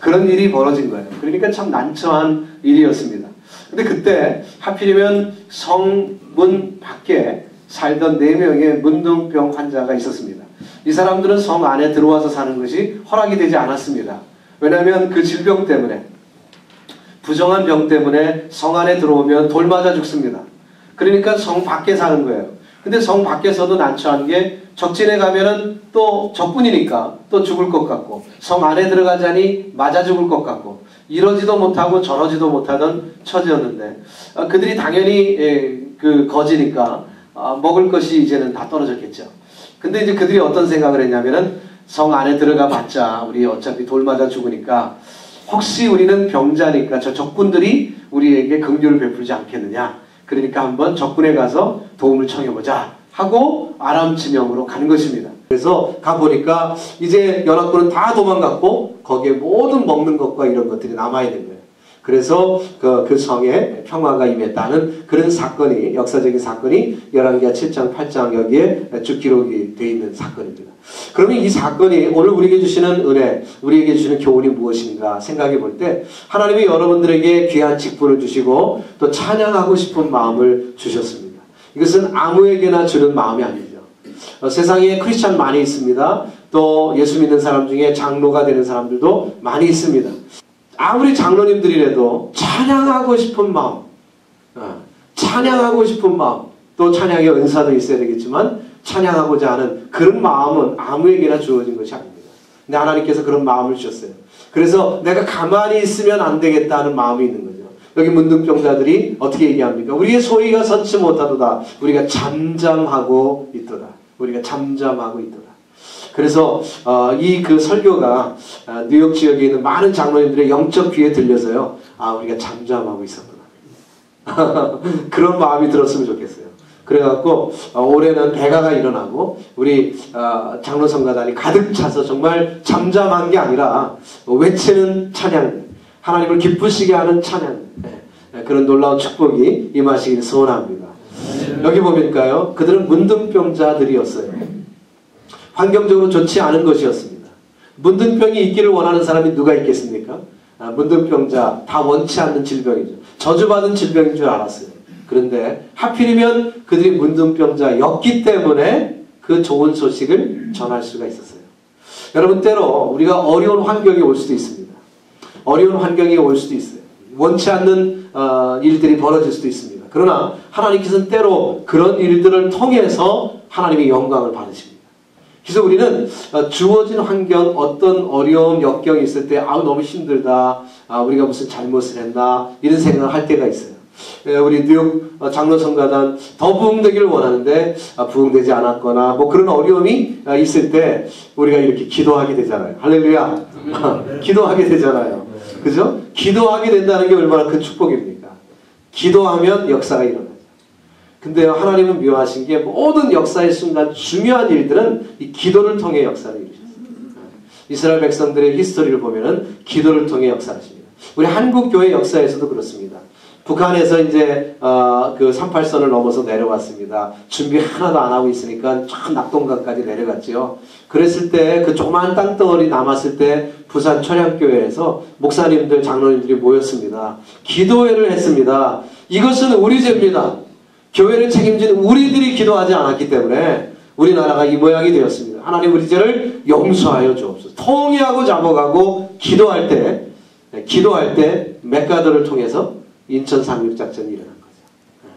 그런 일이 벌어진 거예요. 그러니까 참 난처한 일이었습니다. 근데 그때 하필이면 성문 밖에 살던 네 명의 문둥병 환자가 있었습니다. 이 사람들은 성 안에 들어와서 사는 것이 허락이 되지 않았습니다. 왜냐하면 그 질병 때문에 부정한 병 때문에 성 안에 들어오면 돌 맞아 죽습니다. 그러니까 성 밖에 사는 거예요. 근데 성 밖에서도 난처한 게 적진에 가면은 또 적군이니까 또 죽을 것 같고 성 안에 들어가자니 맞아 죽을 것 같고 이러지도 못하고 저러지도 못하던 처지였는데 어, 그들이 당연히 예, 그 거지니까 어, 먹을 것이 이제는 다 떨어졌겠죠. 근데 이제 그들이 어떤 생각을 했냐면은 성 안에 들어가 봤자 우리 어차피 돌 맞아 죽으니까 혹시 우리는 병자니까 저 적군들이 우리에게 긍휼을 베풀지 않겠느냐. 그러니까 한번 적군에 가서 도움을 청해보자 하고 아람 진영으로 가는 것입니다. 그래서 가보니까 이제 연합군은 다 도망갔고 거기에 모든 먹는 것과 이런 것들이 남아있는 거예요. 그래서 그, 그 성에 평화가 임했다는 그런 사건이 역사적인 사건이 11기하 7장 8장 여기에 쭉 기록이 되어 있는 사건입니다. 그러면 이 사건이 오늘 우리에게 주시는 은혜, 우리에게 주시는 교훈이 무엇인가 생각해 볼 때 하나님이 여러분들에게 귀한 직분을 주시고 또 찬양하고 싶은 마음을 주셨습니다. 이것은 아무에게나 주는 마음이 아니죠. 어, 세상에 크리스찬 많이 있습니다. 또 예수 믿는 사람 중에 장로가 되는 사람들도 많이 있습니다. 아무리 장로님들이라도 찬양하고 싶은 마음, 어, 찬양하고 싶은 마음, 또 찬양의 은사도 있어야 되겠지만 찬양하고자 하는 그런 마음은 아무에게나 주어진 것이 아닙니다. 근데 하나님께서 그런 마음을 주셨어요. 그래서 내가 가만히 있으면 안 되겠다는 마음이 있는 거죠. 여기 문둥병자들이 어떻게 얘기합니까? 우리의 소리가 선치 못하도다. 우리가 잠잠하고 있도다. 우리가 잠잠하고 있도다. 그래서 어, 이그 설교가 어, 뉴욕 지역에 있는 많은 장로님들의 영적 귀에 들려서요. 아 우리가 잠잠하고 있었구나. 그런 마음이 들었으면 좋겠어요. 그래갖고 어, 올해는 대가가 일어나고 우리 어, 장로 성가단이 가득 차서 정말 잠잠한 게 아니라 외치는 찬양, 하나님을 기쁘시게 하는 찬양 네, 네, 그런 놀라운 축복이 임하시길 소원합니다. 여기 보니까요, 그들은 문둥병자들이었어요. 환경적으로 좋지 않은 것이었습니다. 문둥병이 있기를 원하는 사람이 누가 있겠습니까? 아, 문둥병자 다 원치 않는 질병이죠. 저주받은 질병인 줄 알았어요. 그런데 하필이면 그들이 문둥병자였기 때문에 그 좋은 소식을 전할 수가 있었어요. 여러분 때로 우리가 어려운 환경이 올 수도 있습니다. 어려운 환경이 올 수도 있어요. 원치 않는 어, 일들이 벌어질 수도 있습니다. 그러나 하나님께서는 때로 그런 일들을 통해서 하나님의 영광을 받으십니다. 그래서 우리는 어, 주어진 환경, 어떤 어려움, 역경이 있을 때, 아우, 너무 힘들다. 아, 우리가 무슨 잘못을 했나. 이런 생각을 할 때가 있어요. 예, 우리 뉴욕 어, 장로성가단 더 부흥되기를 원하는데 아, 부흥되지 않았거나 뭐 그런 어려움이 아, 있을 때 우리가 이렇게 기도하게 되잖아요. 할렐루야. 네. 기도하게 되잖아요. 그죠? 기도하게 된다는 게 얼마나 큰 축복입니까? 기도하면 역사가 일어나. 근데요, 하나님은 묘하신 게 모든 역사의 순간 중요한 일들은 이 기도를 통해 역사를 이루셨어요. 이스라엘 백성들의 히스토리를 보면은 기도를 통해 역사하십니다. 우리 한국 교회 역사에서도 그렇습니다. 북한에서 이제 어, 그 38선을 넘어서 내려왔습니다. 준비 하나도 안 하고 있으니까 저 낙동강까지 내려갔죠. 그랬을 때 그 조그마한 땅덩어리 남았을 때 부산 철양교회에서 목사님들 장로님들이 모였습니다. 기도회를 했습니다. 이것은 우리 죄입니다. 교회를 책임지는 우리들이 기도하지 않았기 때문에 우리나라가 이 모양이 되었습니다. 하나님 우리 죄를 용서하여 주옵소서. 통일하고 잡아가고 기도할 때 기도할 때 맥가더를 통해서 인천 상륙작전이 일어난 거죠.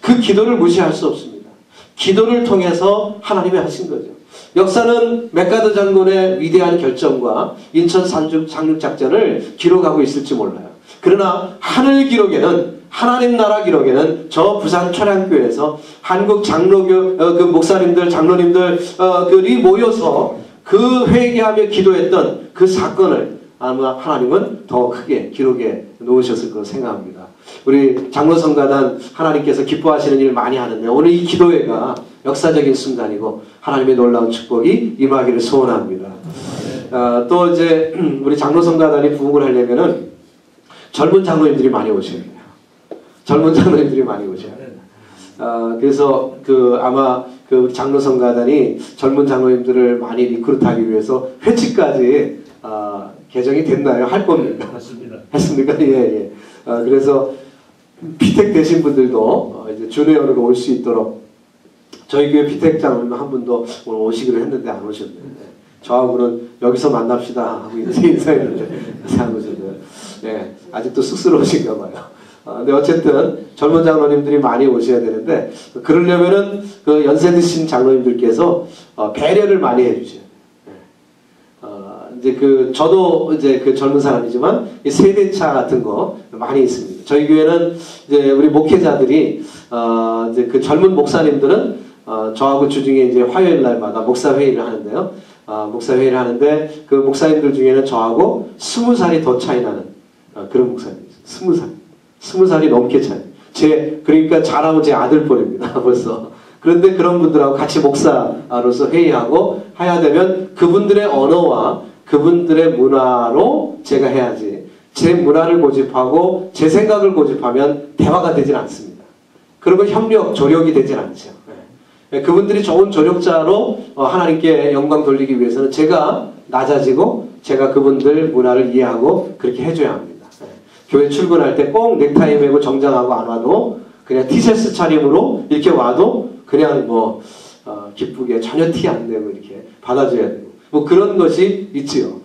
그 기도를 무시할 수 없습니다. 기도를 통해서 하나님이 하신 거죠. 역사는 맥가더 장군의 위대한 결정과 인천 상륙작전을 기록하고 있을지 몰라요. 그러나 하늘 기록에는 하나님 나라 기록에는 저 부산 천양교에서 한국 장로교 어, 그 목사님들 장로님들들이 어, 모여서 그 회개하며 기도했던 그 사건을 아마 하나님은 더 크게 기록해 놓으셨을 거로 생각합니다. 우리 장로성가단 하나님께서 기뻐하시는 일을 많이 하는데 오늘 이 기도회가 역사적인 순간이고 하나님의 놀라운 축복이 임하기를 소원합니다. 어, 또 이제 우리 장로성가단이 부흥을 하려면은 젊은 장로님들이 많이 오셔야 돼요. 젊은 장로님들이 많이 오셔요. 어, 그래서 그 아마 그 장로성가단이 젊은 장로님들을 많이 리크루트하기 위해서 회칙까지 어, 개정이 됐나요? 할 겁니까? 맞습니다. 했습니까? 예, 예. 아, 그래서 피택 되신 분들도 어, 이제 준회원으로 올 수 있도록 저희 교회 피택장은 한 분도 오늘 오시기로 했는데 안. 네. 저하고는 여기서 만납시다 하고 인사 인사했는데 안 오셨네요. 예, 아직도 쑥스러우신가 봐요. 아, 근데 어쨌든 젊은 장로님들이 많이 오셔야 되는데 그러려면은 그 연세 드신 장로님들께서 어, 배려를 많이 해주셔요. 예. 어, 이제 그 저도 이제 그 젊은 사람이지만 이 세대차 같은 거 많이 있습니다. 저희 교회는 이제 우리 목회자들이 어, 이제 그 젊은 목사님들은 어, 저하고 주중에 이제 화요일 날마다 목사 회의를 하는데요. 어, 목사 회의를 하는데 그 목사님들 중에는 저하고 스무 살이 더 차이 나는 어, 그런 있어요. 스무 살, 스무 살이 넘게 차이. 제 그러니까 잘하고 제 아들 뻘입니다. 벌써. 그런데 그런 분들하고 같이 목사로서 회의하고 해야 되면 그분들의 언어와 그분들의 문화로 제가 해야지. 제 문화를 고집하고 제 생각을 고집하면 대화가 되질 않습니다. 그리고 협력, 조력이 되질 않죠. 네. 그분들이 좋은 조력자로 어, 하나님께 영광 돌리기 위해서는 제가 낮아지고 제가 그분들 문화를 이해하고 그렇게 해줘야 합니다. 네. 교회 출근할 때 꼭 넥타이 매고 정장하고 안 와도 그냥 티셔츠 차림으로 이렇게 와도 그냥 뭐 어, 기쁘게 전혀 티 안 내고 이렇게 받아줘야 되고 뭐 그런 것이 있지요.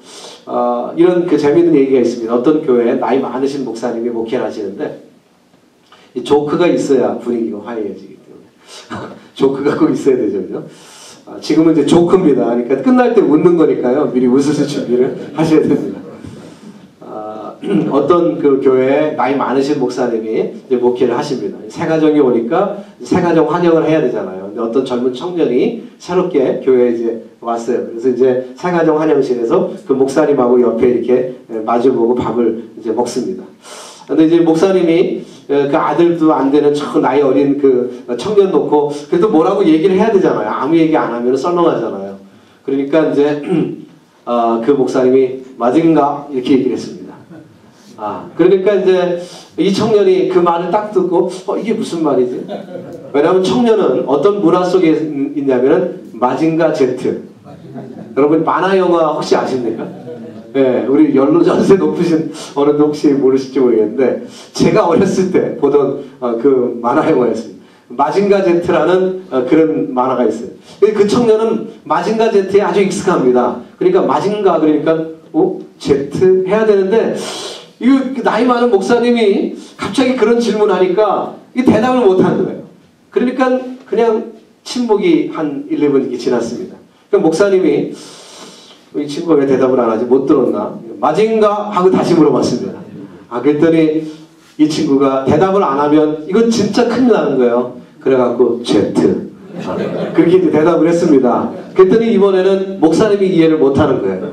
어, 이런 그 재미있는 얘기가 있습니다. 어떤 교회에 나이 많으신 목사님이 목회를 하시는데 이 조크가 있어야 분위기가 화해해지기 때문에 조크가 꼭 있어야 되죠, 그죠? 아, 지금은 이제 조크입니다. 그러니까 끝날 때 웃는 거니까요. 미리 웃으실 준비를 하셔야 됩니다. 아, 어떤 그 교회에 나이 많으신 목사님이 이제 목회를 하십니다. 새 가정이 오니까 새 가정 환영을 해야 되잖아요. 근데 어떤 젊은 청년이 새롭게 교회에 이제 왔어요. 그래서 이제 새 가정 환영실에서 그 목사님하고 옆에 이렇게 마주보고 밥을 이제 먹습니다. 근데 이제 목사님이 그 아들도 안 되는 저 나이 어린 그 청년 놓고 그래도 뭐라고 얘기를 해야 되잖아요. 아무 얘기 안 하면 썰렁하잖아요. 그러니까 이제 어, 그 목사님이 맞은가 이렇게 얘기를 했습니다. 아 그러니까 이제 이 청년이 그 말을 딱 듣고 어 이게 무슨 말이지? 왜냐하면 청년은 어떤 문화 속에 있냐면은 마징가 제트. 여러분 만화 영화 혹시 아십니까? 네, 우리 연로 전세 높으신 어른들 혹시 모르실지 모르겠는데 제가 어렸을 때 보던 어, 그 만화 영화였습니다. 마징가 제트라는 어, 그런 만화가 있어요. 그 청년은 마징가 제트에 아주 익숙합니다. 그러니까 마징가 그러니까 어 제트 해야 되는데 이거 나이 많은 목사님이 갑자기 그런 질문하니까 이 대답을 못하는 거예요. 그러니까 그냥 침묵이 한 1, 2분 지났습니다. 그러니까 목사님이 이 친구가 왜 대답을 안 하지? 못 들었나? 맞은가? 하고 다시 물어봤습니다. 아, 그랬더니 이 친구가 대답을 안 하면 이건 진짜 큰일 나는 거예요. 그래갖고 제트. 그렇게 대답을 했습니다. 그랬더니 이번에는 목사님이 이해를 못 하는 거예요.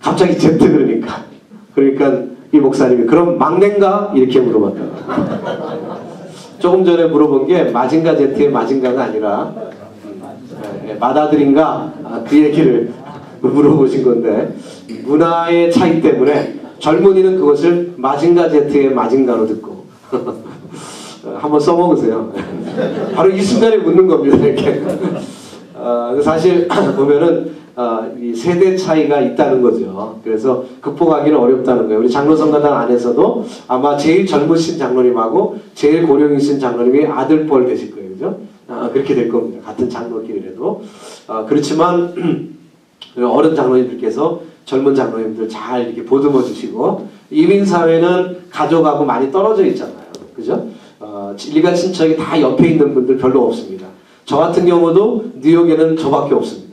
갑자기 제트 그러니까. 그러니까 이 목사님이 그럼 막내인가? 이렇게 물어봤다. 조금 전에 물어본 게 마징가 제트의 마징가가 아니라 예, 마다들인가? 아, 그 얘기를 물어보신 건데 문화의 차이 때문에 젊은이는 그것을 마징가 제트의 마징가로 듣고 한번 써먹으세요. 바로 이 순간에 묻는 겁니다. 이렇게. 어, 사실 보면은 어, 이 세대 차이가 있다는 거죠. 그래서 극복하기는 어렵다는 거예요. 우리 장로성가당 안에서도 아마 제일 젊으신 장로님하고 제일 고령이신 장로님이 아들뻘 되실 거예요. 그죠? 아, 그렇게 될 겁니다. 같은 장로끼리라도. 아, 그렇지만 어른 장로님들께서 젊은 장로님들 잘 이렇게 보듬어 주시고 이민사회는 가족하고 많이 떨어져 있잖아요. 그죠? 어, 일가 친척이 다 옆에 있는 분들 별로 없습니다. 저 같은 경우도 뉴욕에는 저밖에 없습니다.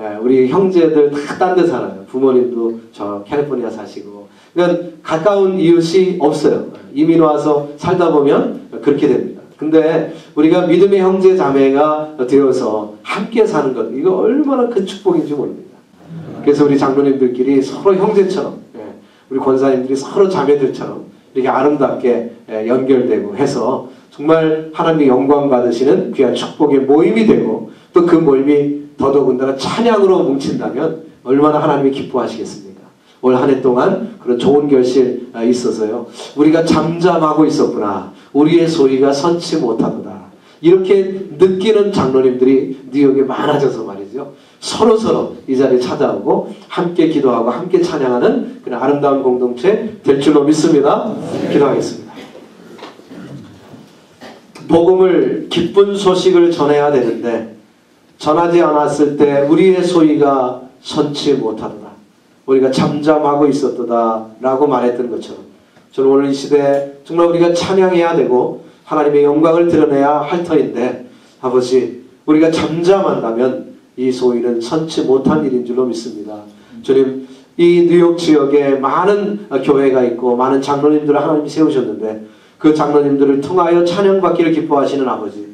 예, 우리 형제들 다 딴 데 살아요. 부모님도 저 캘리포니아 사시고. 그러니까 가까운 이웃이 없어요. 이민 와서 살다 보면 그렇게 됩니다. 근데 우리가 믿음의 형제 자매가 되어서 함께 사는 것 이거 얼마나 큰 축복인지 모릅니다. 그래서 우리 장로님들끼리 서로 형제처럼 예, 우리 권사님들이 서로 자매들처럼 이렇게 아름답게 예, 연결되고 해서 정말 하나님의 영광 받으시는 귀한 축복의 모임이 되고 또 그 모임이 더더군다나 찬양으로 뭉친다면 얼마나 하나님이 기뻐하시겠습니까? 올 한 해 동안 그런 좋은 결실 아, 있어서요. 우리가 잠잠하고 있었구나. 우리의 소리가 선치 못하구나. 이렇게 느끼는 장로님들이 뉴욕에 많아져서 말이죠. 서로 서로 이 자리에 찾아오고 함께 기도하고 함께 찬양하는 그런 아름다운 공동체 될 줄로 믿습니다. 기도하겠습니다. 복음을 기쁜 소식을 전해야 되는데 전하지 않았을 때 우리의 소리가 선치 못하더라. 우리가 잠잠하고 있었도다 라고 말했던 것처럼 저는 오늘 이 시대에 정말 우리가 찬양해야 되고 하나님의 영광을 드러내야 할 터인데 아버지 우리가 잠잠한다면 이 소위는 선치 못한 일인 줄로 믿습니다. 주님 이 뉴욕 지역에 많은 교회가 있고 많은 장로님들을 하나님이 세우셨는데 그 장로님들을 통하여 찬양받기를 기뻐하시는 아버지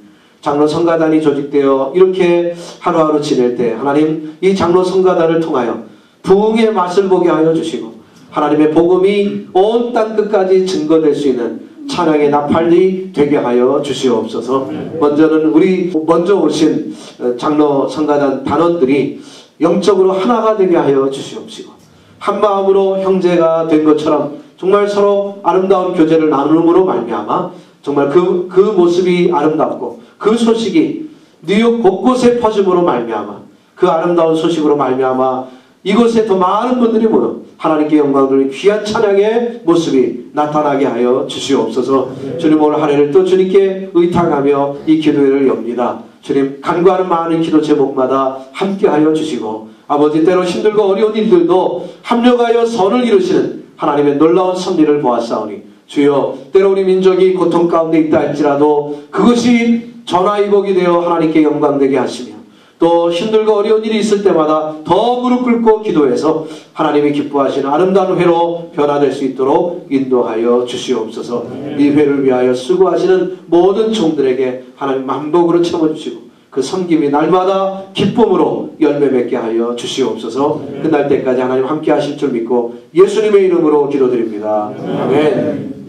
장로 성가단이 조직되어 이렇게 하루하루 지낼 때 하나님 이 장로 성가단을 통하여 부흥의 맛을 보게 하여 주시고 하나님의 복음이 온 땅 끝까지 증거될 수 있는 찬양의 나팔이 되게 하여 주시옵소서. 먼저는 우리 먼저 오신 장로 성가단 단원들이 영적으로 하나가 되게 하여 주시옵시고 한 마음으로 형제가 된 것처럼 정말 서로 아름다운 교제를 나눔으로 말미암아 정말 그, 그 모습이 아름답고 그 소식이 뉴욕 곳곳에 퍼짐으로 말미암아 그 아름다운 소식으로 말미암아 이곳에 더 많은 분들이 모여 하나님께 영광을 돌리 귀한 찬양의 모습이 나타나게 하여 주시옵소서 주님 오늘 하루를 또 주님께 의탁하며 이 기도회를 엽니다. 주님 간구하는 많은 기도 제목마다 함께하여 주시고 아버지 때로 힘들고 어려운 일들도 합력하여 선을 이루시는 하나님의 놀라운 섭리를 보았사오니 주여 때로 우리 민족이 고통 가운데 있다 할지라도 그것이 전화위복이 되어 하나님께 영광되게 하시며 또 힘들고 어려운 일이 있을 때마다 더 무릎 꿇고 기도해서 하나님이 기뻐하시는 아름다운 회로 변화될 수 있도록 인도하여 주시옵소서. 이 회를 위하여 수고하시는 모든 종들에게 하나님 만복으로 채워주시고 그 섬김이 날마다 기쁨으로 열매 맺게 하여 주시옵소서. 끝날 때까지 하나님 함께 하실 줄 믿고 예수님의 이름으로 기도드립니다. 아멘.